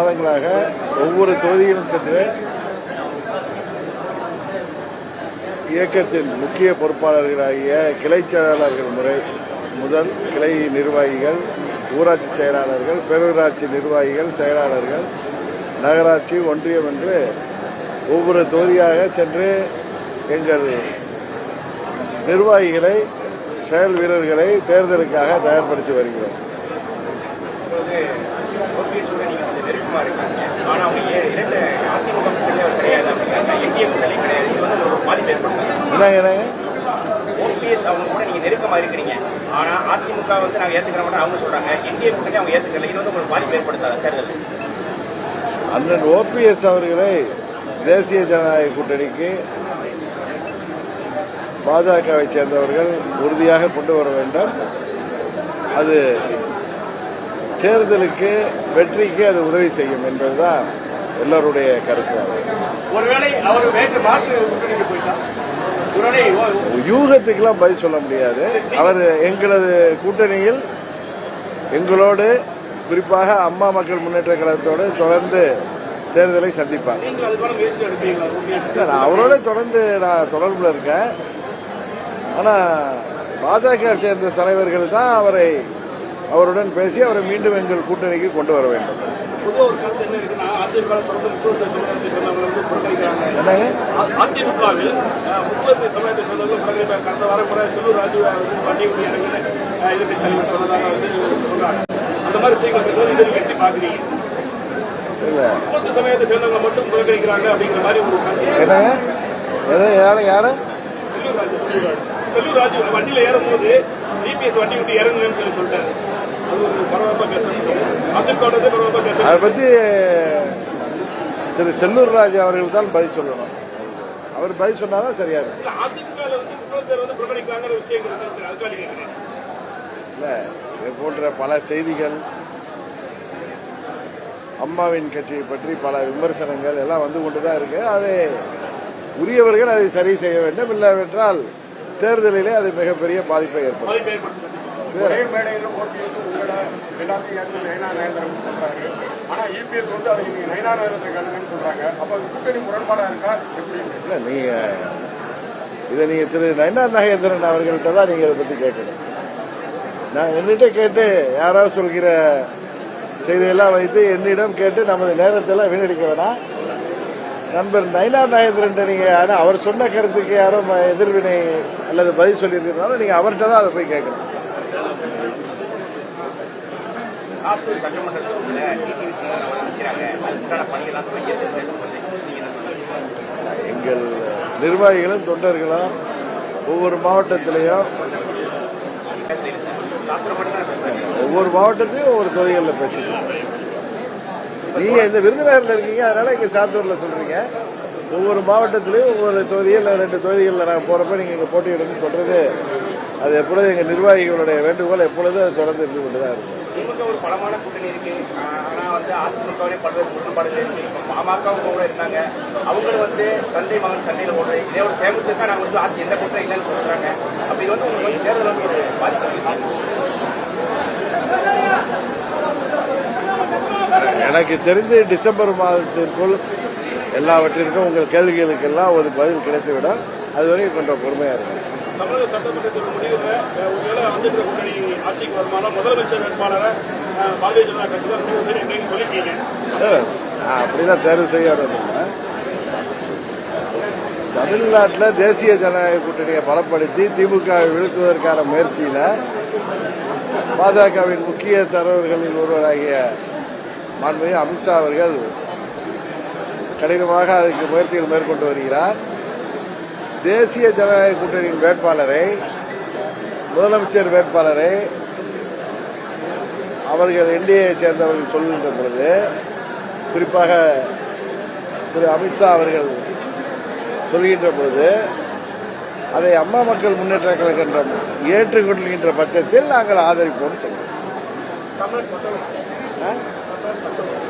மாதங்களாக ஒவ்வொரு தொகுதியிலும் சென்று இயக்கத்தின் முக்கிய பொறுப்பாளர்களாகிய கிளை செயலாளர்கள் முறை முதல் கிளை நிர்வாகிகள் ஊராட்சி செயலாளர்கள் பேரூராட்சி நிர்வாகிகள் செயலாளர்கள் நகராட்சி ஒன்றியம் என்று ஒவ்வொரு தொகுதியாக சென்று எங்கள் நிர்வாகிகளை செயல் வீரர்களை தேர்தலுக்காக தயார்படுத்தி வருகிறோம். நெருக்கமா இருக்கீங்க. ஆனா அவங்க இரண்டு அதிமுக கூட்டணி அவர் கிடையாது அப்படிங்கிறாங்க என்டிஏ கூட்டணி கிடையாது. இது வந்து ஒரு பாதிப்பு ஏற்படுத்தும் ஓபிஎஸ் அவங்க கூட நீங்க நெருக்கமா இருக்கிறீங்க. ஆனா அதிமுக வந்து நாங்க ஏத்துக்கிற மாட்டோம் அவங்க சொல்றாங்க. என்டிஏ கூட்டணி அவங்க ஏத்துக்கல. இது வந்து உங்களுக்கு பாதிப்பு ஏற்படுத்தாத தேர்தல். அண்ணன் ஓபிஎஸ் அவர்களை தேசிய ஜனநாயக கூட்டணிக்கு பாஜகவை சேர்ந்தவர்கள் உறுதியாக கொண்டு வர வேண்டும். அது தேர்தலுக்கு வெற்றிக்கு அது உதவி செய்யும் என்பதுதான் எல்லோருடைய கருத்து. ஒருவேளை அவர் மாற்று யூகத்துக்கெல்லாம் பதில் சொல்ல முடியாது. அவர் எங்களது கூட்டணியில் எங்களோடு குறிப்பாக அம்மா மக்கள் முன்னேற்ற கழகத்தோடு தொடர்ந்து தேர்தலை சந்திப்பார். நான் அவரோட தொடர்ந்து நான் தொடர்பில் இருக்கேன். ஆனால் பாஜக சேர்ந்த தலைவர்கள் தான் அவரை அவருடன் பேசி அவரை மீண்டும் எங்கள் கூட்டணிக்கு கொண்டு வர வேண்டும். அதிமுகவில் இறங்குன்னு அந்த மாதிரி இருக்கும்போது இதை இல்லை. முக்கியத்துவ சமயத்தை சேர்ந்தவங்க மட்டும் புறக்கணிக்கிறாங்க அப்படிங்கிற மாதிரி ஒரு என்னங்க? எது யாரு யாரு? செல்லூர் ராஜு வண்டியில ஏறும்போது டிபிஎஸ் வண்டி விட்டு இறங்குங்கன்னு சொல்லி சொல்லிட்டாரு. அது பற்றி திரு செல்லூர் ராஜு அவர்கள் தான் பதில் சொல்லணும். அவர் பதில் சொன்னாதான் சரியா இல்லை இது போன்ற பல செய்திகள் அம்மாவின் கட்சியை பற்றி பல விமர்சனங்கள் எல்லாம் வந்து கொண்டு தான் இருக்கு. அதை உரியவர்கள் அதை சரி செய்ய வேண்டும். இல்லாவிட்டால் தேர்தலிலே அது மிகப்பெரிய பாதிப்பை ஏற்படும் எல்லாத்தையும் ஏற்று நயனா நயந்திரன் சொல்றாரு. ஆனா இபிஎஸ் வந்து அதை நீங்க நயனா நயந்திரத்தை கண்டுங்கன்னு சொல்றாங்க. அப்ப அது கூட்டணி முரண்பாடா இருக்கா? எப்படி இல்ல நீங்க இதை நீங்க திரு நயனா நாகேந்திரன் அவர்கள்ட்ட தான் நீங்க இதை பத்தி கேட்கணும். நான் என்னிட்ட கேட்டு யாராவது சொல்கிற செய்தியெல்லாம் வைத்து என்னிடம் கேட்டு நமது நேரத்தெல்லாம் வீணடிக்க வேணாம். நண்பர் நயினார் நாகேந்திரன் நீங்க ஆனால் அவர் சொன்ன கருத்துக்கு யாரும் எதிர்வினை அல்லது பதில் சொல்லியிருக்கிறதுனால நீங்க அவர்கிட்ட தான் அதை போய் கேட்கணும். சாத்தூர் சட்டமன்ற தொகுதியில டிடிவி திமுக நிற்கிறாங்க அதுக்கான பணியெல்லாம் தொடங்கி பேசும்போது நீங்க என்ன சொல்றீங்க? எங்கள் நிர்வாகிகளும் தொண்டர்களும் ஒவ்வொரு மாவட்டத்திலையும் ஒவ்வொரு மாவட்டத்தையும் ஒவ்வொரு தொகுதிகளில் பேசிட்டு நீங்க இந்த விருதுநகர்ல இருக்கீங்க அதனால இங்க சாத்தூர்ல சொல்றீங்க. ஒவ்வொரு மாவட்டத்திலையும் ஒவ்வொரு தொகுதியில் ரெண்டு தொகுதிகளில் நாங்கள் போறப்ப நீங்க இங்க போட்டியிடணும்னு சொல்றது அது எப்பொழுதும் எங்க நிர்வாகிகளுடைய வேண்டுகோள் எப்பொழுதும் அது தொடர்ந்து இருந்து கொண்டு தான் இருக்கும். திமுக ஒரு பலமான கூட்டணி இருக்கு. ஆனா வந்து அதிமுகவிலே பல்வேறு முரண்பாடுகள் இருக்கு. இப்ப பாமகவும் கூட இருந்தாங்க. அவங்களும் வந்து தந்தை மகன் சண்டையில் போடுறது இதே ஒரு தேமுதிக நாங்க வந்து ஆட்சி எந்த கூட்டம் இல்லைன்னு சொல்றாங்க. அப்படி வந்து உங்களுக்கு தேர்தல் வந்து ஒரு பாதிப்பு எனக்கு தெரிந்து டிசம்பர் மாதத்திற்குள் எல்லாவற்றிற்கும் உங்கள் கேள்விகளுக்கெல்லாம் ஒரு பதில் கிடைத்துவிடும். அதுவரை கொஞ்சம் பொறுமையாக இருக்கும் தமிழக சட்டமன்றத்தின் முடிவில் ஒருவேளை அம்பேத்கர் கூட்டணி ஆட்சிக்கு வருமானம் முதலமைச்சர் வேட்பாளரை பாரதிய ஜனதா கட்சி தான் தேர்வு செய்ய அப்படின்னு சொல்லியிருக்கீங்க. நான் அப்படிலாம் தேர்வு செய்யணும் தமிழ்நாட்டில் தேசிய ஜனநாயக கூட்டணியை பலப்படுத்தி திமுகவை விழுத்துவதற்கான முயற்சியில் பாஜகவின் முக்கிய தலைவர்களில் ஒருவராகிய மாண்புமிகு அமித்ஷா அவர்கள் கடினமாக அதற்கு முயற்சிகள் மேற்கொண்டு வருகிறார். தேசிய ஜனநாயக கூட்டணியின் வேட்பாளரை முதலமைச்சர் வேட்பாளரை அவர்கள் என்டிஏ சேர்ந்தவர்கள் சொல்கின்ற பொழுது குறிப்பாக திரு அமித்ஷா அவர்கள் சொல்கின்ற பொழுது அதை அம்மா மக்கள் முன்னேற்ற கழகம் ஏற்றுக்கொள்கின்ற பட்சத்தில் நாங்கள் ஆதரிப்போம்? என்னங்க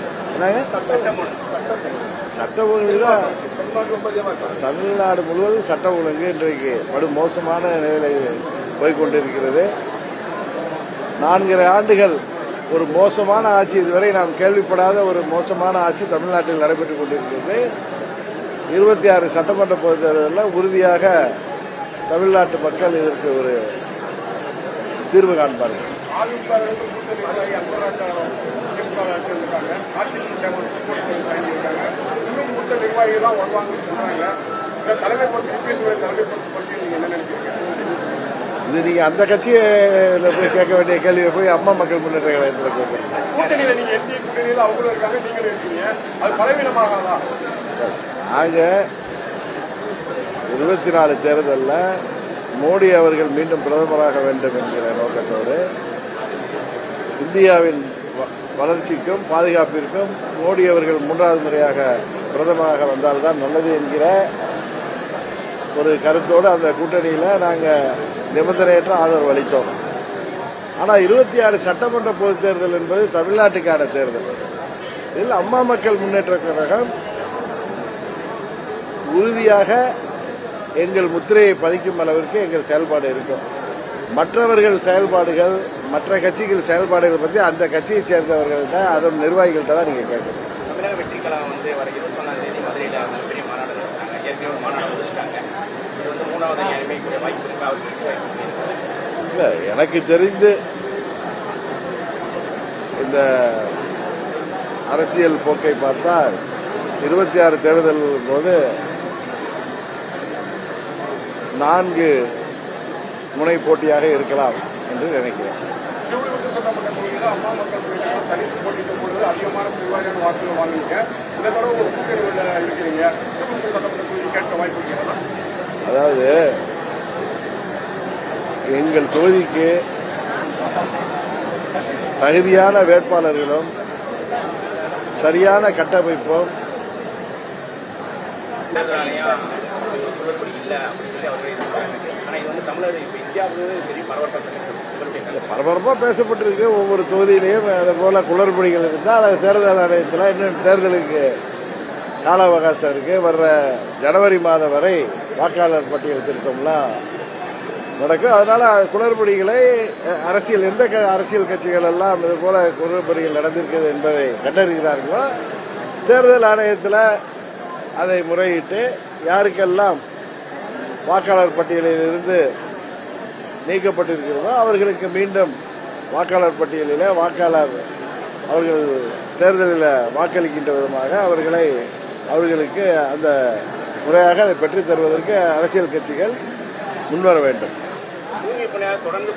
சட்ட ஒழுங்கு தமிழ்நாடு முழுவதும் சட்ட ஒழுங்கு இன்றைக்கு படு மோசமான நிலையில் போய்கொண்டிருக்கிறது நான்கரை ஆண்டுகள் ஒரு மோசமான ஆட்சி இதுவரை நாம் கேள்விப்படாத ஒரு மோசமான ஆட்சி தமிழ்நாட்டில் நடைபெற்றுக் கொண்டிருக்கிறது. இருபத்தி ஆறு சட்டமன்ற பொதுத் தேர்தலில் உறுதியாக தமிழ்நாட்டு மக்கள் இதற்கு ஒரு தீர்வு காண்பார்கள். சேர்மன் இன்னும் மூத்த வருவாங்கன்னு இந்த தலைமை தலைமை பற்றி என்ன நினைக்கிறீங்க? இது நீங்க அந்த கட்சியில போய் கேட்க வேண்டிய கேள்வியை போய் அம்மா மக்கள் முன்னேற்ற கழகத்தில் கேட்கணும் கூட்டணியில நீங்க என்டி கூட்டணியில அவங்களும் இருக்காங்க நீங்களும் இருக்கீங்க. அது பலவீனமாகாதா? ஆக இருபத்தி நாலு தேர்தலில் மோடி அவர்கள் மீண்டும் பிரதமராக வேண்டும் என்கிற நோக்கத்தோடு இந்தியாவின் வளர்ச்சிக்கும் பாதுகாப்பிற்கும் மோடி அவர்கள் மூன்றாவது முறையாக பிரதமராக வந்தால்தான் நல்லது என்கிற ஒரு கருத்தோடு அந்த கூட்டணியில் நாங்கள் நிபந்தனையற்ற ஆதரவு அளித்தோம். ஆனால் இருபத்தி ஆறு சட்டமன்ற பொதுத் தேர்தல் என்பது தமிழ்நாட்டுக்கான தேர்தல். இதில் அம்மா மக்கள் முன்னேற்ற கழகம் உறுதியாக எங்கள் முத்திரையை பதிக்கும் அளவிற்கு எங்கள் செயல்பாடு இருக்கும். மற்றவர்கள் செயல்பாடுகள் மற்ற கட்சிகள் செயல்பாடுகள் பற்றி அந்த கட்சியை சேர்ந்தவர்கள்ட்ட அதன் நிர்வாகிகள்கிட்ட தான் நீங்கள் கேட்கணும். தமிழக வெற்றி கழகம் வந்து வர இருபத்தொன்னாம் தேதி மதுரையில் மிகப்பெரிய மாநாடு நடத்துறாங்க. ஏற்கனவே ஒரு மாநாடு முடிச்சிட்டாங்க. இது வந்து மூணாவது அறிவிக்கக்கூடிய வாய்ப்பு இருக்கா அவருக்கு? இல்லை எனக்கு தெரிந்து இந்த அரசியல் போக்கை பார்த்தால் இருபத்தி ஆறு தேர்தல் போது நான்கு முனை போட்டியாக இருக்கலாம் என்று நினைக்கிறேன். இருக்கிறீங்க அதாவது எங்கள் தொகுதிக்கு தகுதியான வேட்பாளர்களும் சரியான கட்டமைப்பும் இல்லை அப்படின்னு சொல்லி அவர்கள் பரபரப்பாக பேசப்பட்டிருக்கு. ஒவ்வொரு தொகுதியிலையும் அதை போல குளறுபடிகள் இருந்தால் அது தேர்தல் ஆணையத்தில் இன்னும் தேர்தலுக்கு கால அவகாசம் இருக்கு. வர்ற ஜனவரி மாதம் வரை வாக்காளர் பட்டியல் திருத்தம்லாம் நடக்கும். அதனால குளறுபடிகளை அரசியல் எந்த க- அரசியல் கட்சிகள் எல்லாம் இது போல குளறுபடிகள் நடந்திருக்கிறது என்பதை கண்டறிகிறார்களோ தேர்தல் ஆணையத்தில் அதை முறையிட்டு யாருக்கெல்லாம் வாக்காளர் பட்டியலில் இருந்து நீக்கப்பட்டிருக்கிறதோ அவர்களுக்கு மீண்டும் வாக்காளர் பட்டியலில் வாக்காளர் அவர்கள் தேர்தலில் வாக்களிக்கின்ற விதமாக அவர்களை அவர்களுக்கு அந்த முறையாக அதை பெற்றுத் தருவதற்கு அரசியல் கட்சிகள் முன்வர வேண்டும். தொடர்ந்து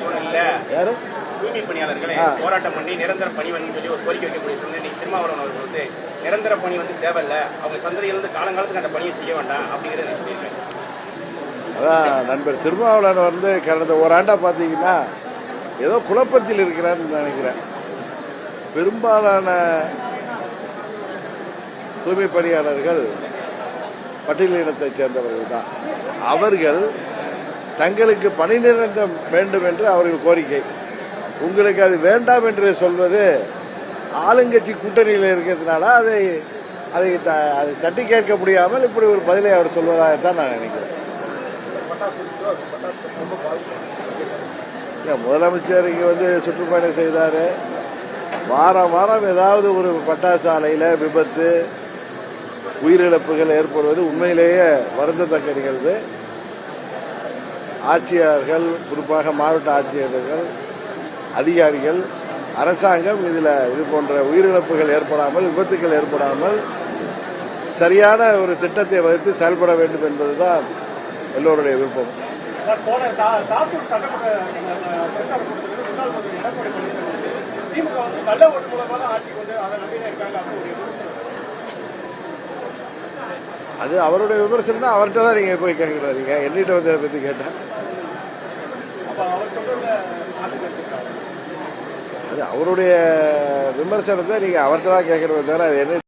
சூழ்நிலை யாரு? தூய்மை பணியாளர்களை. போராட்டம் பண்ணி நிரந்தர பணி வேணும்னு சொல்லி ஒரு கோரிக்கை வைக்கக்கூடிய சூழ்நிலை திருமாவளவன் அவர்கள் வந்து நிரந்தர பணி வந்து தேவையில்ல. அவங்க சந்ததியிலிருந்து காலங்காலத்துக்கு அந்த பணியை செய்ய வேண்டாம் அப்படிங்கிறத நான் சொல்லியிருக்கேன். அதான் நண்பர் திருமாவளவன் வந்து கடந்த ஓராண்டா பார்த்தீங்கன்னா ஏதோ குழப்பத்தில் இருக்கிறான்னு நினைக்கிறேன். பெரும்பாலான தூய்மை பணியாளர்கள் பட்டியலினத்தைச் சேர்ந்தவர்கள் தான். அவர்கள் தங்களுக்கு பணி நிரந்தரம் வேண்டும் என்று அவர்கள் கோரிக்கை. உங்களுக்கு அது வேண்டாம் என்று சொல்வது ஆளுங்கட்சி கூட்டணியில் இருக்கிறதுனால அதை அதை த- அதை தட்டி கேட்க முடியாமல் இப்படி ஒரு பதிலை அவர் சொல்வதாகத்தான் நான் நினைக்கிறேன். முதலமைச்சர் இங்கே வந்து சுற்றுப்பயணம் செய்தார். வாரம் வாரம் ஏதாவது ஒரு பட்டாசு ஆலையில் விபத்து உயிரிழப்புகள் ஏற்படுவது உண்மையிலேயே வருந்தத்தக்க நிகழ்வு. ஆட்சியர்கள் குறிப்பாக மாவட்ட ஆட்சியர்கள் அதிகாரிகள் அரசாங்கம் இதில் இது போன்ற உயிரிழப்புகள் ஏற்படாமல் விபத்துகள் ஏற்படாமல் சரியான ஒரு திட்டத்தை வகுத்து செயல்பட வேண்டும் என்பதுதான் எல்லோருடைய விருப்பம். அதை அவருடைய விமர்சனம் தான் அவர்கிட்ட தான் நீங்க போய் கேட்கிறாருங்க என்னிட்ட வந்து அதை பத்தி கேட்டா. அது அவருடைய விமர்சனத்தை நீங்க அவர்கிட்ட தான் கேட்கறது தவிர அது என்ன